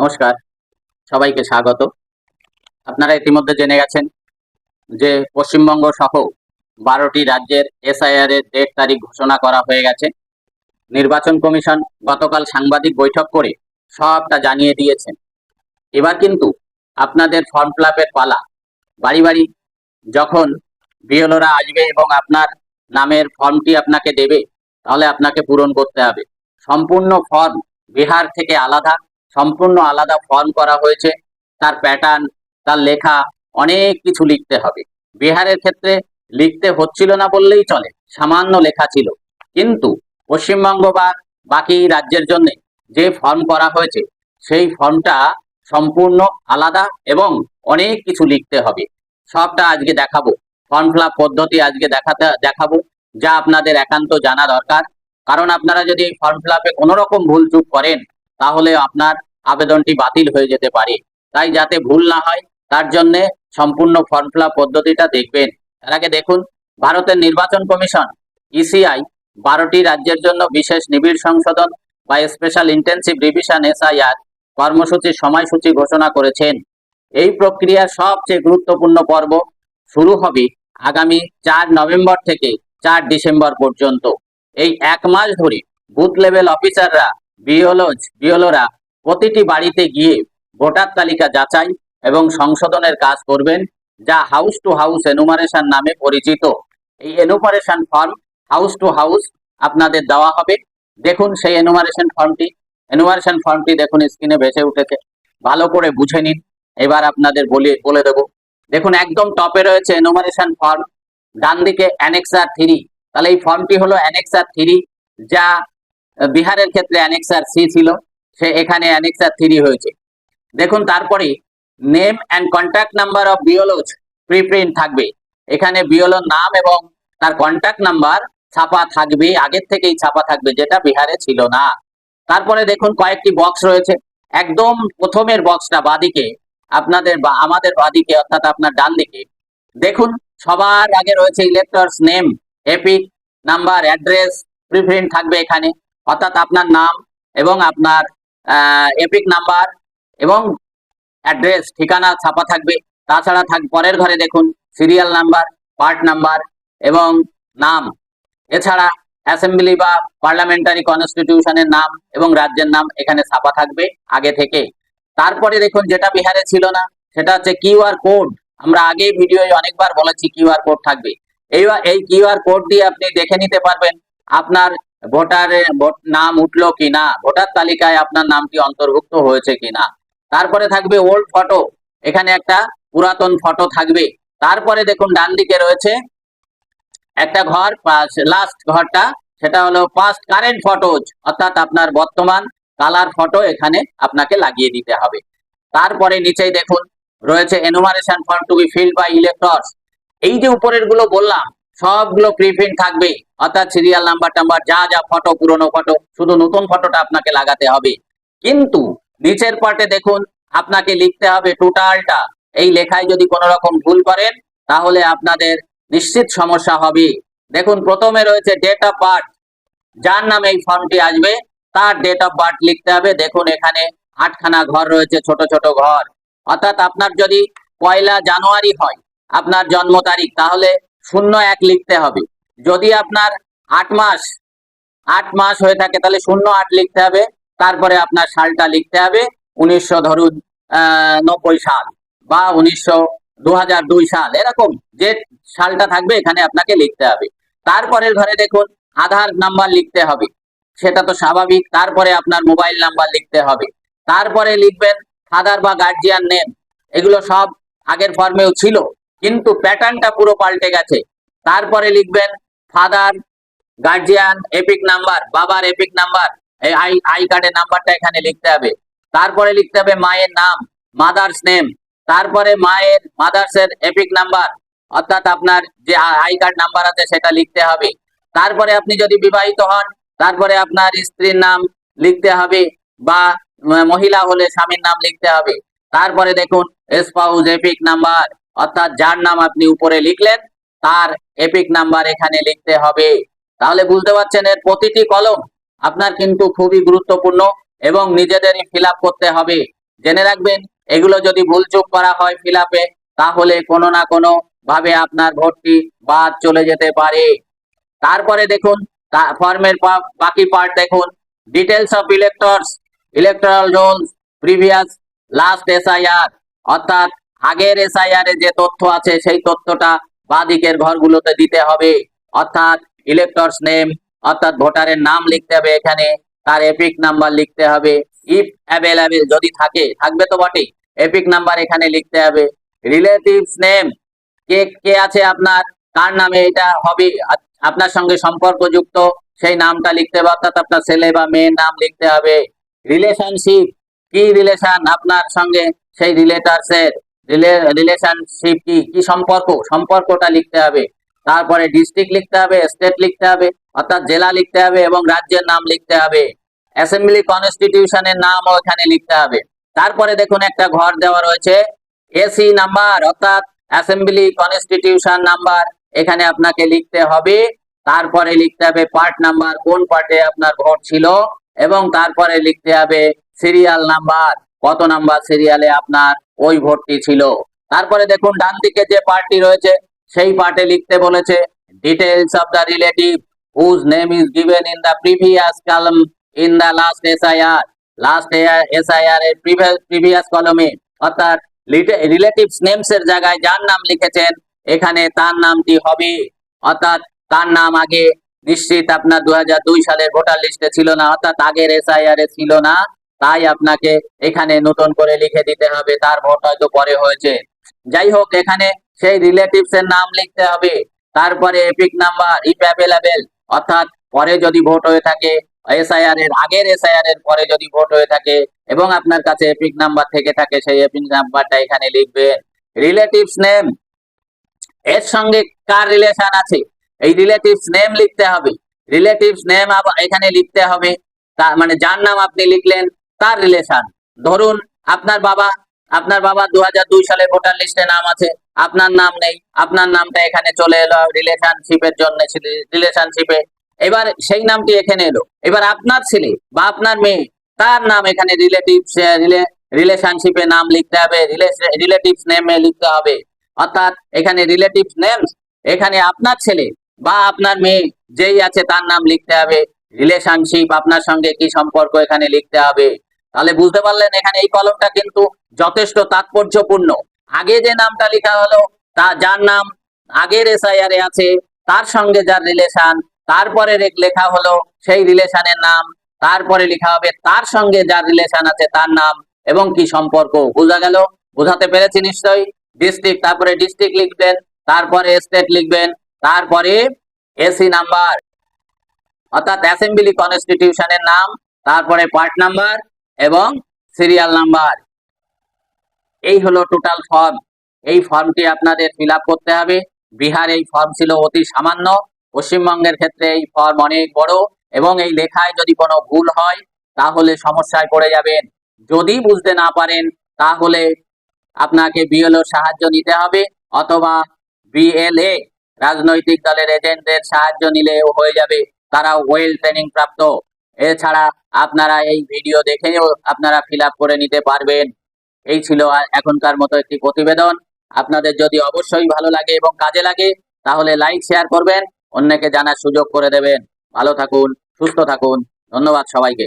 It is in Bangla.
নমস্কার, সবাইকে স্বাগত। আপনারা ইতিমধ্যে জেনে গেছেন যে পশ্চিমবঙ্গ সহ বারোটি রাজ্যের এসআইআর এর ডেট তারিখ ঘোষণা করা হয়ে গেছে। নির্বাচন কমিশন গতকাল সাংবাদিক বৈঠক করে সবটা জানিয়ে দিয়েছেন। এবার কিন্তু আপনাদের ফর্ম ফিল পালা। বাড়ি বাড়ি যখন বিএলওরা আসবে এবং আপনার নামের ফর্মটি আপনাকে দেবে, তাহলে আপনাকে পূরণ করতে হবে। সম্পূর্ণ ফর্ম বিহার থেকে আলাদা। সম্পূর্ণ আলাদা ফর্ম করা হয়েছে। তার প্যাটার্ন তার লেখা, অনেক কিছু লিখতে হবে। বিহারের ক্ষেত্রে লিখতে হচ্ছিল না বললেই চলে, সামান্য লেখা ছিল। কিন্তু পশ্চিমবঙ্গ বা বাকি রাজ্যের জন্য যে ফর্ম করা হয়েছে, সেই ফর্মটা সম্পূর্ণ আলাদা এবং অনেক কিছু লিখতে হবে। সবটা আজকে দেখাবো। ফর্ম ফিল পদ্ধতি আজকে দেখাতে, দেখাবো। যা আপনাদের একান্ত জানা দরকার। কারণ আপনারা যদি ফর্ম ফিল আপে কোনো রকম ভুল চুক করেন, তাহলে আপনার আবেদনটি বাতিল হয়ে যেতে পারে। তাই যাতে ভুল না হয়, তার জন্য সম্পূর্ণ ফর্ম ফিল পদ্ধতিটা দেখবেন। তার আগে দেখুন, ভারতের নির্বাচন কমিশন ইসিআই বারোটি রাজ্যের জন্য বিশেষ নিবিড় সংশোধন বা স্পেশাল ইন্টেন্সিভ রিভিশন এসআইআর কর্মসূচির সময়সূচি ঘোষণা করেছেন। এই প্রক্রিয়ার সবচেয়ে গুরুত্বপূর্ণ পর্ব শুরু হবে আগামী চার নভেম্বর থেকে চার ডিসেম্বর পর্যন্ত। এই এক মাস ধরে বুথ লেভেল অফিসাররা বিওলোজ বিওলোরা প্রতিটি বাড়িতে গিয়ে ভোটার তালিকা যাচাই এবং সংশোধনের কাজ করবেন, যা হাউস টু হাউস এনুমারেশন নামে পরিচিত। এই enumeration form house to house আপনাদের দেওয়া হবে। দেখুন সেই এনুমারেশন ফর্মটি এনুমারেশন ফর্মটি দেখুন স্ক্রিনে ভেসে উঠেছে। ভালো করে বুঝে নিন। এবার আপনাদের বলে বলে দেবো। দেখুন একদম টপে রয়েছে এনুমারেশন ফর্ম ডান দিকে অ্যানেক্সার থ্রি তাহলে এই ফর্মটি হলো অ্যানেক্সার থ্রি যা বিহারের ক্ষেত্রে অ্যানেক্সার সি ছিল। সে এখানে অ্যানেক্সার থ্রি হয়েছে। দেখুন, তারপরে name and contact number of BLOs preprint থাকবে। এখানে বিওলোর নাম এবং তার কন্ট্যাক্ট নাম্বার ছাপা থাকবে, আগের থেকেই ছাপা থাকবে, যেটা বিহারে ছিল না। তারপরে দেখুন, কয়েকটি বক্স রয়েছে। একদম প্রথমের বক্সটা বাদিকে, আপনাদের বা আমাদের বাদিকে, অর্থাৎ আপনার ডান দিকে। দেখুন, সবার আগে রয়েছে electors name EPIC number address preprint থাকবে এখানে। অর্থাৎ আপনার নাম এবং আপনার এপিক নাম্বার এবং অ্যাড্রেস, ঠিকানা ছাপা থাকবে। তাছাড়া থাক, পরের ঘরে দেখুন, সিরিয়াল নাম্বার, পার্ট নাম্বার এবং নাম। এছাড়া অ্যাসেম্বলি বা পার্লামেন্টারি কনস্টিটিউশনের নাম এবং রাজ্যের নাম এখানে ছাপা থাকবে আগে থেকে। তারপরে দেখুন, যেটা বিহারে ছিল না, সেটা হচ্ছে কিউআর কোড। আমরা আগেই ভিডিও অনেকবার বলেছি কিউআর কোড থাকবে। এই এই কিউআর কোড দিয়ে আপনি দেখে নিতে পারবেন আপনার ভোটারের ভোট নাম উঠল কিনা, ভোটার তালিকায় আপনার নামটি অন্তর্ভুক্ত হয়েছে কিনা। তারপরে থাকবে ওল্ড ফটো এখানে একটা পুরাতন ফটো থাকবে। তারপরে দেখুন ডান দিকে রয়েছে একটা ঘর লাস্ট ঘরটা, সেটা হলো পাস্ট কারেন্ট ফটোজ অর্থাৎ আপনার বর্তমান কালার ফটো এখানে আপনাকে লাগিয়ে দিতে হবে। তারপরে নিচেই দেখুন, রয়েছে enumeration form to be filled by electors এই যে উপরেরগুলো বললাম সবগুলো প্রিপ্রিন্ট থাকবে। অর্থাৎ সিরিয়াল নাম্বার টাম্বার, যা যা ফটো পুরনো ফটো শুধু নতুন ফটোটা আপনাকে লাগাতে হবে। কিন্তু নিচের পার্টে দেখুন, আপনাকে লিখতে হবে টোটালটা এই লেখায় যদি কোনো রকম ভুল করেন, তাহলে আপনাদের নিশ্চিত সমস্যা হবে। দেখুন, প্রথমে রয়েছে ডেট অফ বার্থ যার নামে এই ফর্মটি আসবে, তার ডেট অফ বার্থ লিখতে হবে। দেখুন, এখানে আটখানা ঘর রয়েছে, ছোট ছোট ঘর। অর্থাৎ আপনার যদি পয়লা জানুয়ারি হয়, আপনার জন্ম তারিখ, তাহলে শূন্য এক লিখতে হবে। যদি আপনার আট মাস আট মাস হয়ে থাকে, তাহলে শূন্য আট লিখতে হবে। তারপরে আপনার সালটা লিখতে হবে উনিশশো ধরুন নব্বই সাল বা উনিশশো দু সাল। এরকম যে সালটা থাকবে, এখানে আপনাকে লিখতে হবে। তারপরের ঘরে দেখুন, আধার নাম্বার লিখতে হবে। সেটা তো স্বাভাবিক। তারপরে আপনার মোবাইল নাম্বার লিখতে হবে। তারপরে লিখবেন ফাদার বা গার্জিয়ান নেম এগুলো সব আগের ফর্মেও ছিল। কিন্তু প্যাটার্নটা পুরো পাল্টে গেছে। তারপরে লিখবেন ফাদার গার্জিয়ান এপিক নাম্বার বাবার এপিক নাম্বার এই আই আই কার্ডের নাম্বারটা এখানে লিখতে হবে। তারপরে লিখতে হবে, মায়ের নাম মাদার্স নেম তারপরে মায়ের মাদার্স এর এপিক নাম্বার অর্থাৎ আপনার যে আই কার্ড নাম্বার আছে সেটা লিখতে হবে। তারপরে আপনি যদি বিবাহিত হন, তারপরে আপনার স্ত্রীর নাম লিখতে হবে বা মহিলা হলে স্বামীর নাম লিখতে হবে। তারপরে দেখুন স্পাউস এপিক নাম্বার অর্থাৎ যার নাম আপনি উপরে লিখলেন, তার এপিক নাম্বার এখানে লিখতে হবে। তাহলে বুঝতে পারছেন এর প্রতিটি কলম আপনার কিন্তু খুবই গুরুত্বপূর্ণ এবং নিজেদেরই ফিল করতে হবে। জেনে রাখবেন, এগুলো যদি ভুলচুক করা হয় ফিল তাহলে কোনো না কোনো ভাবে আপনার ভোটটি বাদ চলে যেতে পারে। তারপরে দেখুন ফর্মের বাকি পার্ট দেখুন। Details of electors electoral rolls previous last SIR অর্থাৎ আগের এসআইআর যে তথ্য আছে, সেই তথ্যটা বাদিকের ঘরগুলোতে দিতে হবে। অর্থাৎ ইলেক্টরস নেম অর্থাৎ ভোটারের নাম লিখতে হবে এখানে, তার এপিক নাম্বার লিখতে হবে। ইফ অ্যাভেলেবেল যদি থাকে, থাকবে তো বটে এপিক নাম্বার এখানে লিখতে হবে। রিলেটিভস নেম কে কে আছে আপনার, কার নামে এটা হবে আপনার সঙ্গে সম্পর্কযুক্ত, সেই নামটা লিখতে হবে, অর্থাৎ আপনার ছেলে বা মেয়ের নাম লিখতে হবে। রিলেশনশিপ কি রিলেশন আপনার সঙ্গে, সেই রিলেটার্স এর রিলেশনশিপ কি? কি সম্পর্ক? সম্পর্কটা লিখতে হবে। তারপরে ডিস্ট্রিক্ট লিখতে হবে স্টেট লিখতে হবে, অর্থাৎ জেলা লিখতে হবে এবং রাজ্যের নাম লিখতে হবে। অ্যাসেম্বলি কনস্টিটিউশনের নামও এখানে লিখতে হবে। তারপরে দেখুন একটা ঘর দেওয়া রয়েছে এসি নাম্বার অর্থাৎ অ্যাসেম্বলি কনস্টিটিউশন নাম্বার এখানে আপনাকে লিখতে হবে। তারপরে লিখতে হবে পার্ট নাম্বার কোন পার্টে আপনার ভোট ছিল, এবং তারপরে লিখতে হবে সিরিয়াল নাম্বার কত নাম্বার সিরিয়ালে আপনার ওই ভোটটি ছিল। তারপরে দেখুন, ডান দিকে যে পার্টটি রয়েছে, সেই পার্টে লিখতে বলেছে details of the relative whose name is given in the previous column in the last SIR last SIR এর প্রিভিয়াস কলমে অর্থাৎ রিলেটিভস নেমস এর জায়গায় যার নাম লিখেছেন, এখানে তার নামটি হবে। অর্থাৎ, তার নাম আগে। নিশ্চিত আপনার দু হাজার দুই সালের ভোটার লিস্টে ছিল না। অর্থাৎ, আগের এসআইআর এ ছিল না। তাই আপনাকে এখানে নতুন করে লিখে দিতে হবে। তার ভোট হয়তো পরে হয়েছে। যাই হোক, এখানে সেই রিলেটিভস এর নাম লিখতে হবে। তারপরে এপিক নাম্বার ইফ অ্যাভেলেবেল অর্থাৎ পরে যদি ভোট হয়ে থাকে এসআইআর এর, আগের এসআইআর এর পরে যদি ভোট হয়ে থাকে এবং আপনার কাছে এপিক নাম্বার থেকে থাকে, সেই এপিক নাম্বারটা এখানে লিখবে রিলেটিভস নেম এর সঙ্গে কার রিলেশন আছে? এই রিলেটিভস নেম লিখতে হবে। রিলেটিভস নেম এখানে লিখতে হবে। মানে যার নাম আপনি লিখলেন তার রিলেশন ধরুন, আপনার বাবা আপনার বাবা দু হাজার দুই সালে ভোটার লিস্টে নাম আছে, আপনার নাম নেই, আপনার নামটা এখানে চলে এলো রিলেশনশিপের জন্য রিলেশনশিপে এবার সেই নামটি এখানে এলো। এবার আপনার ছেলে বা আপনার মেয়ে, তার নাম এখানে রিলেটিভ রিলেশনশিপে নাম লিখতে হবে রিলেটিভস নেমে লিখতে হবে। অর্থাৎ এখানে রিলেটিভস নেমস এখানে আপনার ছেলে বা আপনার মেয়ে যেই আছে তার নাম লিখতে হবে। রিলেশনশিপ আপনার সঙ্গে কি সম্পর্ক এখানে লিখতে হবে। তাহলে বুঝতে পারলেন এখানে এই কলমটা কিন্তু যথেষ্ট তাৎপর্যপূর্ণ। আগে যে নামটা লেখা হলো, তা যার নাম আগের এসআইআর আছে, তার সঙ্গে যার রিলেশন তারপরে লেখা হলো সেই রিলেশনের নাম, তারপরে লেখা হবে তার সঙ্গে যার রিলেশন আছে তার নাম এবং কি সম্পর্ক। বোঝা গেল? বোঝাতে পেরেছি নিশ্চয়ই? ডিস্ট্রিক্ট তারপরে ডিস্ট্রিক্ট লিখবেন, তারপরে স্টেট লিখবেন, তারপরে এসি নাম্বার অর্থাৎ অ্যাসেম্বলি কনস্টিটিউশনের নাম, তারপরে পার্ট নাম্বার এবং সিরিয়াল নাম্বার এই হলো টোটাল ফর্ম এই ফর্মটি আপনাদের ফিল করতে হবে। বিহার এই ফর্ম ছিল অতি সামান্য। পশ্চিমবঙ্গের ক্ষেত্রে এই ফর্ম অনেক বড় এবং এই লেখায় যদি কোনো ভুল হয়, তাহলে সমস্যায় পড়ে যাবেন। যদি বুঝতে না পারেন, তাহলে আপনাকে বিএলওর সাহায্য নিতে হবে অথবা বিএলএ রাজনৈতিক দলের এজেন্টদের সাহায্য নিলেও হয়ে যাবে। তারা ওয়েল ট্রেনিং প্রাপ্ত। এছাড়া আপনারা এই ভিডিও দেখেও আপনারা ফিল করে নিতে পারবেন। এই ছিল এখনকার মতো একটি প্রতিবেদন। আপনাদের যদি অবশ্যই ভালো লাগে এবং কাজে লাগে, তাহলে লাইক শেয়ার করবেন। অন্যকে জানার সুযোগ করে দেবেন। ভালো থাকুন, সুস্থ থাকুন। ধন্যবাদ সবাইকে।